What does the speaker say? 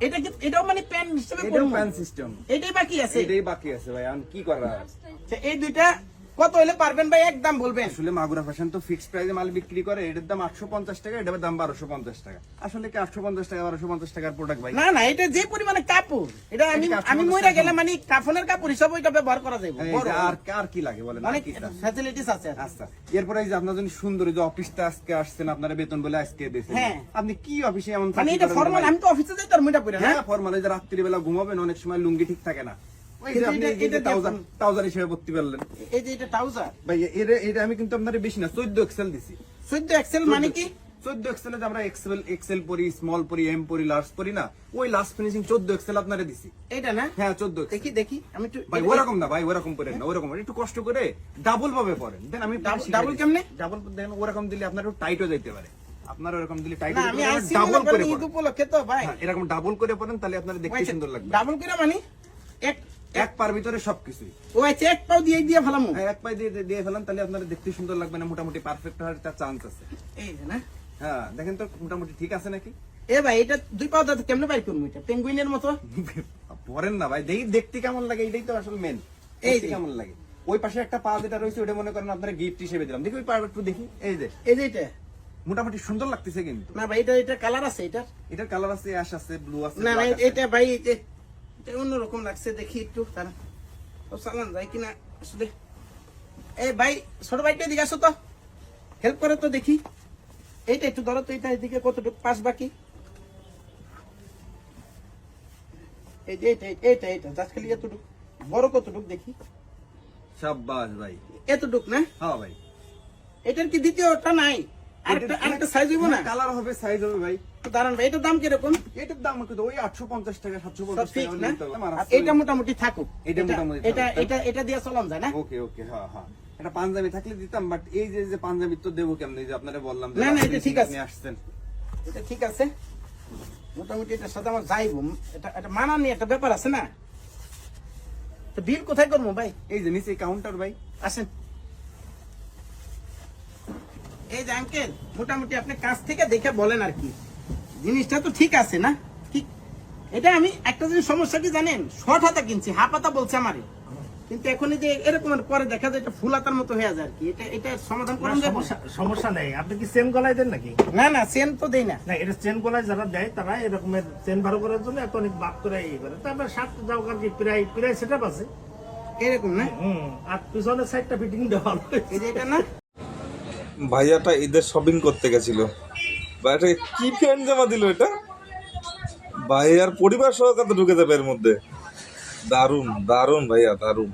এটা কি এটাও মানে প্যান হিসেবে এটাও? প্যান সিস্টেম এটাই বাকি আছে? এটাই বাকি আছে ভাই আমি কি করার এই দুইটা কত হলে পারবেন ভাই? একদম বলবেন। আসলে মাগুরা ফ্যাশন তো ফিক্সড প্রাইসে মাল বিক্রি করে এটার দাম আটশো পঞ্চাশ টাকা এটার দাম বারোশো পঞ্চাশ টাকা। আসলে কি আটশো পঞ্চাশ টাকা বারোশো পঞ্চাশ টাকার প্রোডাক্ট ভাই? না না এটা যে পরিমাণে কাপড় এটা আমি আমি মইরা গেলে মানে কাফনের কাপড় হিসাবে এটা ব্যবহার করা যাবে বড় আর আর কি লাগে বলেন অনেক কি ফ্যাসিলিটিস আছে আচ্ছা এরপরে এই যে আপনার জন্য সুন্দর যে অফিসটা আজকে আসছেন আপনারা বেতন বলে আজকে দিয়েছেন। হ্যাঁ। আপনি কি অফিসে এমন মানে এটা ফর্মাল আমি তো অফিসে যাই তার মুইটা পরে হ্যাঁ? ফর্মাল এই যে রাত্রিবেলা ঘুমাবেন অনেক সময় লুঙ্গি ঠিক থাকে না। ওই যে কিন্তু আপনি এটা- এই যে এটা ট্রাউজার দেখুন। ট্রাউজার হিসেবে পড়তে পারলেন এই যে এটা ট্রাউজার ভাই এর এটা আমি কিন্তু আপনার বেশি না চোদ্দ এক্সেল দিছি। চোদ্দ এক্সেল মানে কি? চোদ্দ এক্সেলে আমরা এক্সেল এক্সেল পরি স্মল পরি এম পরি লার্জ পরি না ওই লাস্ট ফিনিশিং চোদ্দ এক্সেল আপনারে দিছি। এটা না? হ্যাঁ চোদ্দ দেখি দেখি আমি একটু ভাই ওরকম না ভাই ওরকম করেন না ওরকম একটু কষ্ট করে ডাবল ভাবে পড়েন। দেন আমি কেমনে? ডাবল ওরকম দিলে আপনার একটু টাইটও যাইতে পারে। আপনার ওরকম দিলে টাইট ডাবল করে ভাই। হ্যাঁ, এরকম ডাবল করে পড়েন তাহলে আপনার দেখতে সুন্দর লাগবে। ডাবল করে মানে? এক পার ভিতরে সবকিছুই। ও আচ্ছা এক পাও দিয়ে দিয়ে ফেলাম? হ্যাঁ, এক দিয়ে দিয়ে- ফেলান তাহলে আপনার দেখতে সুন্দর লাগবে না মোটামুটি পারফেক্ট হওয়ার একটা চান্স আছে। এই না। হ্যাঁ দেখেন তো মোটামুটি ঠিক আছে নাকি? এ ভাই এটা দুই পাও দাঁত কেমনে বাইর করব এটা? পেঙ্গুইনের মতো? পরেন না ভাই দেখি দেখতে কেমন লাগে এটাই তো আসলে মেন এই। কেমন লাগে। ওই পাশে একটা পা যেটা রয়েছে ওটা মনে করেন আপনার গিফট হিসেবে দিলাম। দেখি ওই পা একটু দেখি। এই যে। এই যে এটা। মোটামুটি সুন্দর লাগতেছে কিন্তু। না ভাই এটা এটা কালার আছে এটা এটার কালার আছে অ্যাশ আছে ব্লু আছে না ভাই এটা ভাই অন্যরকম লাগছে দেখি একটু তারা ও চালান যায় কিনা আসলে এই ভাই ছোট ভাইটা দিকে আসো তো। হেল্প করে তো দেখি। এইটা একটু ধরো তো এটা এদিকে কতটুকু পাস বাকি? এই যে এইটা এইটা এইটা জাস্ট খালি এতটুকু। বড় কতটুকু দেখি। সাব্বাস ভাই। এতটুক না? হ্যাঁ ভাই। এটার কি দ্বিতীয়টা নাই? আরেকটা আরেকটা সাইজ হইব না? কালার হবে সাইজ হবে ভাই। দাঁড়ান ভাই এটার দাম কীরকম? এটার দাম কিন্তু ওই আটশো পঞ্চাশ টাকা সাতশো পঞ্চাশ টাকা না? নিতে হবে। আমার আর আসলে- এটা মোটামুটি থাকুক। এটা এটা মোটামুটি এটা এটা এটা দিয়ে চলান যায় না? ওকে ওকে হ্যাঁ হ্যাঁ। এটা পাঞ্জাবি থাকলে দিতাম বাট এই যে যে পাঞ্জাবি তো দেবো কেমন? যে আপনারা বললাম না, না, এটা ঠিক আছে। নিয়ে আসছেন। এটা ঠিক আছে। মোটামুটি এটার সাথে আমার যাইব এটা এটা মানানি একটা ব্যাপার আছে না? তো বিল কোথায় করব ভাই? এই যে নিচে কাউন্টার ভাই। আসেন। এই যে আঙ্কেল মোটামুটি আপনি কাছ থেকে দেখে বলেন আর কি। জিনিসটা তো ঠিক আছে না? ঠিক? এটা আমি একটা জিনিস সমস্যা কি জানেন? শর্ট হাতা কিনছি হাফ হাতা বলছে আমারে। কিন্তু এখন যে এরকম পরে দেখা যায় এটা ফুল হাতার মতো হয়ে যায় আর কি। এটা এটা সমাধান না, সমস্যা নেই। আপনি কি চেন গলায় দেন নাকি? না না সেন তো দেই না। না এটা চেন গলায় যারা দেয় তারা এরকমের চেন ভালো করার জন্য এত অনেক বাদ করে ইয়ে করে। তারপরে সাত যাও আর কি প্রায় প্রায় সেট আছে? এরকম না? হুম আর পিছনের সাইডটা ফিটিং দেওয়া হলো। এই যে এটা না? ভাইয়াটা ঈদের শপিং করতে গেছিল। ভাইয়াটাকে কি প্যান্ট জামা দিল এটা? ভাইয়ার পরিবার সহকারে ঢুকে যাবে এর মধ্যে? দারুণ দারুণ ভাইয়া দারুণ